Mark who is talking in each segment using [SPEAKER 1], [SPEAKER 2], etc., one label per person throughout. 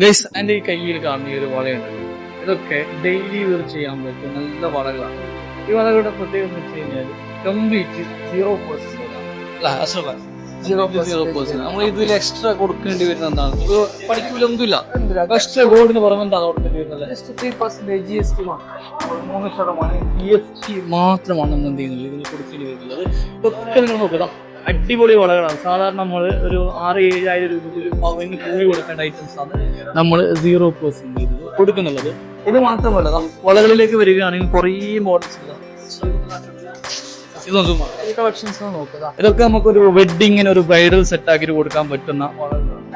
[SPEAKER 1] Guys എന്റെ ഈ കയ്യിൽ കാണുന്ന ഈ ഒരു വളയുണ്ട്. ഇതൊക്കെ ഡെയിലി ഇവർ ചെയ്യാൻ പറ്റും നല്ല വളകളാണ്. ഈ വളകളുടെ പ്രത്യേകത എന്ന് വെച്ച് കഴിഞ്ഞാൽ complete zero person zero zero നമ്മൾ ഇതിൽ എക്സ്ട്രാ കൊടുക്കേണ്ടി വരുന്ന എന്താണ്? പഠിക്കൂലൊന്നുമില്ല എക്സ്ട്രാ ഗോൾഡിന് പുറമെ എന്താണ് കൊടുക്കേണ്ടി വരുന്നത്?
[SPEAKER 2] Just three percentage G S T
[SPEAKER 1] മൂന്ന് ശതമാനം ജി എസ് ടി മാത്രമാണ് നമ്മൾ എന്ത് ചെയ്യുന്നത്? ഇതിന് കൊടുക്കേണ്ടി വരുന്നത്. ഇതൊക്കെ നിങ്ങൾ നോക്കുക അടിപൊളി വളകളാണ്. സാധാരണ നമ്മൾ ഒരു ആറ് ഏഴായിരം രൂപയ്ക്ക് പവന് കൂടി കൊടുക്കേണ്ട ഐറ്റംസ് ആണ്. നമ്മൾ സീറോ പെർസെന്റ് കൊടുക്കുന്നുള്ളത്. ഇത് മാത്രമല്ല വളകളിലേക്ക് വരികയാണെങ്കിൽ കുറേ മോഡൽസ് ഇതൊക്കെ
[SPEAKER 2] കളക്ഷൻസ് നോക്കുക
[SPEAKER 1] ഇതൊക്കെ നമുക്കൊരു വെഡിങ്ങിന് ഒരു ബ്രൈഡൽ സെറ്റ് ആക്കിയിട്ട് കൊടുക്കാൻ പറ്റുന്ന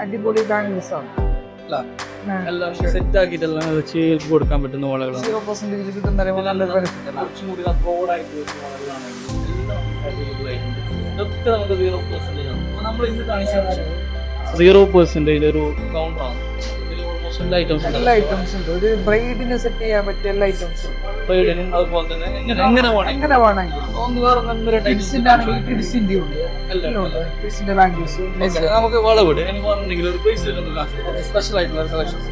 [SPEAKER 2] അടിപൊളി ബാംഗിൾസ് ആണ്?
[SPEAKER 1] എല്ലാം സെറ്റ് ആക്കിയിട്ടെല്ലാം ചെയ്ത് കൊടുക്കാൻ പറ്റുന്ന വളകളാണ്.
[SPEAKER 2] സീറോ പെർസെന്റേജ് കിട്ടുന്ന.
[SPEAKER 1] കുറച്ചും കൂടി ബ്രോഡായിട്ട് വളകളാണെങ്കിൽ എല്ലാം. ഇതൊക്കെ നമുക്ക് സീറോ പെർസെന്റേജ് ആണ്. അപ്പൊ നമ്മൾ ഇന്ന് കാണിച്ച സീറോ പെർസെന്റേജ് ഒരു കൗണ്ടറാണ് എല്ലാ ഐറ്റംസ്
[SPEAKER 2] എല്ലാ ഐറ്റംസ് ഉണ്ട്. ഒരു ബ്രൈഡിന് സെറ്റ് ചെയ്യാൻ പറ്റിയ എല്ലാ ഐറ്റംസും
[SPEAKER 1] ബ്രൈഡിനും അതുപോലെ തന്നെ എങ്ങനെ എങ്ങനെ വേണമെങ്കിൽ
[SPEAKER 2] എങ്ങനെ വേണമെങ്കിൽ
[SPEAKER 1] ഒന്ന് വേറെ നല്ലൊരു
[SPEAKER 2] കിഡ്സിന്റെ ആണെങ്കിൽ കിഡ്സിന്റെ ഉണ്ട്. കിഡ്സിന്റെ ബാംഗിൾസ്
[SPEAKER 1] നമുക്ക് വളവിട്. എനിക്ക് പറഞ്ഞിട്ടുണ്ടെങ്കിൽ ഒരു സ്പെഷ്യൽ ആയിട്ടുള്ള കളക്ഷൻസ്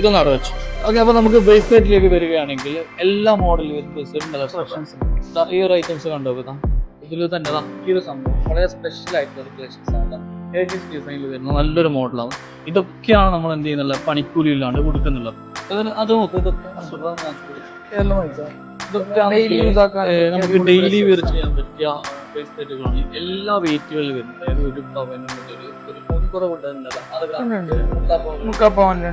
[SPEAKER 1] ഇതൊന്നും അവിടെ വെച്ചു. ഓക്കെ അപ്പൊ നമുക്ക് ബ്രേസ്ലെറ്റിലേക്ക് വരികയാണെങ്കിൽ എല്ലാ മോഡലും കളക്ഷൻസ് ഈ ഒരു ഐറ്റംസ് കണ്ടോ ഇതിൽ തന്നെ ഈ ഒരു സംഭവം. വളരെ സ്പെഷ്യൽ ആയിട്ടുള്ള കളക്ഷൻസ് ആണ് ഡിസൈനിൽ വരുന്ന നല്ലൊരു മോഡലാണ് ഇതൊക്കെയാണ് നമ്മൾ എന്ത് ചെയ്യുന്നില്ല പണിക്കൂലിയില്ലാണ്ട് കൊടുക്കുന്നുള്ളത്. അത് നോക്ക് ഇതൊക്കെ നമുക്ക് ഡെയിലി വെയർ ചെയ്യാൻ പറ്റിയ എല്ലാ വെയിറ്റുകളിലും വരുന്നത്. അതായത് ഒരു ഒരു
[SPEAKER 2] പവനിലുണ്ട്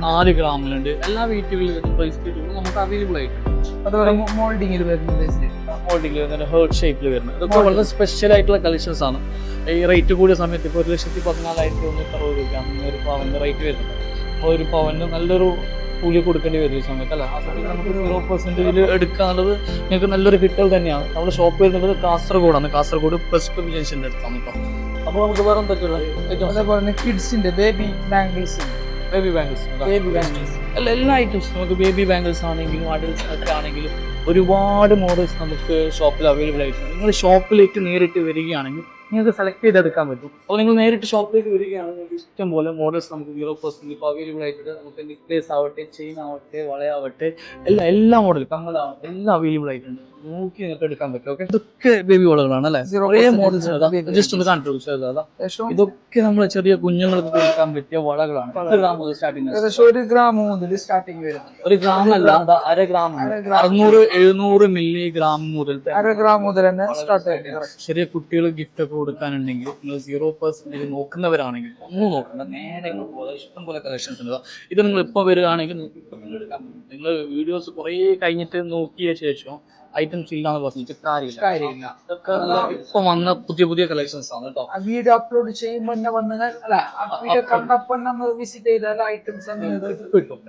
[SPEAKER 1] നാല് ഗ്രാമിലുണ്ട്. എല്ലാ വെയിറ്റുകളിലും വരുന്ന ബ്രേസ്ലെറ്റുകളും നമുക്ക് അവൈലബിൾ ആയിട്ടുണ്ട്.
[SPEAKER 2] അതുപോലെ
[SPEAKER 1] മോൾഡിംഗിൽ വരുന്ന ഹേർട്ട് ഷേപ്പിൽ വരുന്നത് ഇതൊക്കെ വളരെ സ്പെഷ്യൽ ആയിട്ടുള്ള കളക്ഷൻസ് ആണ്. ഈ റേറ്റ് കൂടിയ സമയത്ത് ഇപ്പോൾ ഒരു ലക്ഷത്തി പതിനാലായിരത്തി തൊണ്ണൂറ്റി അറുപത് രൂപയാണ് ഒരു പവന്റെ റേറ്റ് വരുന്നത് അപ്പോൾ ഒരു പവന് നല്ലൊരു കൂലി കൊടുക്കേണ്ടി വരും ഈ സമയത്ത് അല്ല ആ സമയത്ത് നമുക്ക് സീറോ പെർസെന്റേജിൽ എടുക്കാനുള്ളത് നിങ്ങൾക്ക് നല്ലൊരു കിട്ടൽ തന്നെയാണ്. നമ്മുടെ ഷോപ്പ് വരുന്നത് കാസർഗോഡാണ്. കാസർഗോഡ് പ്ലസ് ടു ജംഗ്ഷന്റെ അടുത്താണ് കേട്ടോ അപ്പോൾ നമുക്ക് വേറെ എന്തൊക്കെയുള്ള
[SPEAKER 2] അതേപോലെ തന്നെ കിഡ്സിന്റെ baby bangles
[SPEAKER 1] baby bangles
[SPEAKER 2] baby bangles
[SPEAKER 1] അല്ല എല്ലാ ഐറ്റംസും നമുക്ക് ബേബി ബാംഗിൾസ് ആണെങ്കിലും അഡൽസ് ഒക്കെ ആണെങ്കിലും ഒരുപാട് മോഡൽസ് നമുക്ക് ഷോപ്പിൽ അവൈലബിൾ ആയിട്ടുണ്ട്. നിങ്ങൾ ഷോപ്പിലേക്ക് നേരിട്ട് വരികയാണെങ്കിൽ നിങ്ങൾക്ക് സെലക്ട് ചെയ്തെടുക്കാൻ പറ്റും. അപ്പോൾ നിങ്ങൾ നേരിട്ട് ഷോപ്പിലേക്ക് വരികയാണെങ്കിൽ നിങ്ങൾക്ക് ഇഷ്ടം പോലെ മോഡൽസ് നമുക്ക് സീറോ പെർസെന്റ് ഇപ്പോൾ അവൈലബിൾ ആയിട്ട് നമുക്ക് നെക്ലേസ് ആവട്ടെ ചെയിൻ ആവട്ടെ വളയാവട്ടെ എല്ലാ എല്ലാ മോഡലും കമ്മലാവട്ടെ എല്ലാം അവൈലബിൾ ആയിട്ടുണ്ട്. നോക്കി നിങ്ങൾക്ക് എടുക്കാൻ പറ്റും ഓക്കെ ഇതൊക്കെ ബേബി വളകളാണ് അല്ലേ?
[SPEAKER 2] ഒരേ
[SPEAKER 1] മോഡൽസ് ജസ്റ്റ് ഒന്ന് കാണിച്ചു കൊടുത്തത് അതാ.
[SPEAKER 2] ഏകദേശം
[SPEAKER 1] ഇതൊക്കെ നമ്മൾ ചെറിയ കുഞ്ഞുങ്ങൾക്ക് കൊടുക്കാൻ പറ്റിയ വളകളാണ്. എത്ര ഗ്രാം മുതൽ സ്റ്റാർട്ടിങ്
[SPEAKER 2] ഏകദേശം ഒരു ഗ്രാം മുതൽ സ്റ്റാർട്ടിങ് വരുന്നത്
[SPEAKER 1] ഒരു ഗ്രാം അല്ല അര ഗ്രാം
[SPEAKER 2] അര gram.
[SPEAKER 1] അറുന്നൂറ് എഴുന്നൂറ് മില്ലി ഗ്രാം മുതൽ
[SPEAKER 2] അര ഗ്രാം മുതൽ തന്നെ സ്റ്റാർട്ട്
[SPEAKER 1] ചെറിയ കുട്ടികൾ ഗിഫ്റ്റ് ഒക്കെ കൊടുക്കാനുണ്ടെങ്കിൽ നിങ്ങൾ സീറോ പെർസെന്റേജ് നോക്കുന്നവരാണെങ്കിൽ ഒന്നും നോക്കണ്ട നേരെ പോകാം. ഇഷ്ടം പോലെ കളക്ഷൻസ് ഉണ്ട് ഇത് നിങ്ങൾ ഇപ്പോൾ വരികയാണെങ്കിൽ എടുക്കാൻ പറ്റും നിങ്ങൾ വീഡിയോസ് കുറേ കഴിഞ്ഞിട്ട് നോക്കിയ ശേഷം ഐറ്റംസ് ഇല്ലാന്ന് പറഞ്ഞിട്ട് കാര്യമില്ല. ഇപ്പം വന്ന പുതിയ പുതിയ കളക്ഷൻസ് ആണ് കേട്ടോ
[SPEAKER 2] വീഡിയോ അപ്ലോഡ് ചെയ്യുമ്പോൾ തന്നെ വന്നാൽ അല്ല വീഡിയോ കണ്ടപ്പോൾ നമ്മൾ വിസിറ്റ് ചെയ്താൽ ഐറ്റംസ്
[SPEAKER 1] കിട്ടും.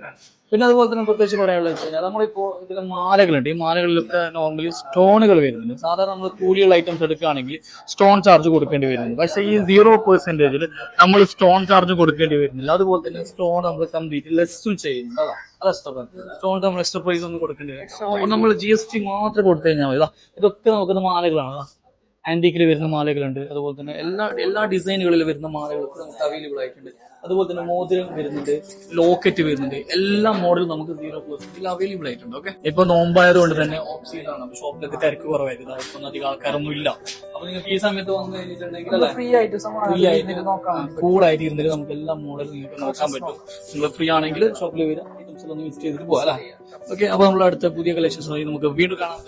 [SPEAKER 1] പിന്നെ അതുപോലെ തന്നെ പ്രത്യേകിച്ച് പറയാനുള്ളത് വെച്ച് കഴിഞ്ഞാൽ നമ്മളിപ്പോൾ ഇതിൽ മാലകളുണ്ട്. ഈ മാലകളിലൊക്കെ നോർമലി സ്റ്റോണുകൾ വരുന്നുണ്ട്. സാധാരണ നമ്മൾ കൂലിയുള്ള ഐറ്റംസ് എടുക്കുകയാണെങ്കിൽ സ്റ്റോൺ ചാർജ് കൊടുക്കേണ്ടി വരുന്നുണ്ട്. പക്ഷേ ഈ സീറോ പെർസെന്റേജിൽ നമ്മൾ സ്റ്റോൺ ചാർജ് കൊടുക്കേണ്ടി വരുന്നില്ല. അതുപോലെ തന്നെ സ്റ്റോൺ നമ്മൾ കംപ്ലീറ്റ് ലെസ്സും ചെയ്യുന്നു അതാ നമ്മൾ എക്സ്ട്രാ പ്രൈസ് ഒന്നും കൊടുക്കേണ്ടി വരും നമ്മൾ ജി എസ് ടി മാത്രം കൊടുത്തു കഴിഞ്ഞാൽ മതി. ഇതാ ഇതൊക്കെ നോക്കുന്ന മാലകളാണ്. ആന്റിക്കിൽ വരുന്ന മാലകളുണ്ട്. അതുപോലെ തന്നെ എല്ലാ എല്ലാ ഡിസൈനുകളിൽ വരുന്ന മാലകൾക്ക് നമുക്ക് അവൈലബിൾ ആയിട്ടുണ്ട്. അതുപോലെ തന്നെ മോതിരം വരുന്നുണ്ട് ലോക്കറ്റ് വരുന്നുണ്ട്. എല്ലാ മോഡലും നമുക്ക് സീറോ പെർസെന്റിൽ അവൈലബിൾ ആയിട്ടുണ്ട് ഓക്കെ ഇപ്പൊ നോമ്പായതുകൊണ്ട് തന്നെ ഓപ്ഷനാണ് ഷോപ്പിലൊക്കെ തിരക്ക് കുറവായിരുന്നു ഇപ്പൊ അധികം ആൾക്കാരൊന്നും ഇല്ല. അപ്പൊ നിങ്ങൾക്ക് ഈ സമയത്ത് വന്നു കഴിഞ്ഞിട്ടുണ്ടെങ്കിൽ
[SPEAKER 2] ഫ്രീ ആയിട്ട്
[SPEAKER 1] ഫ്രീ ആയിട്ട്
[SPEAKER 2] നോക്കാം.
[SPEAKER 1] കൂളായിട്ട് ഇരുന്നിട്ട് നമുക്ക് എല്ലാ മോഡലും നിങ്ങൾക്ക് നോക്കാൻ പറ്റും. നിങ്ങൾ ഫ്രീ ആണെങ്കിൽ ഷോപ്പിൽ വരിക. ഒന്ന് വിസിറ്റ് ചെയ്തിട്ട് പോകാം അല്ലേ? ഓക്കെ അപ്പൊ നമ്മൾ അടുത്ത പുതിയ കളക്ഷൻസ് നമുക്ക് വീണ്ടും കാണാൻ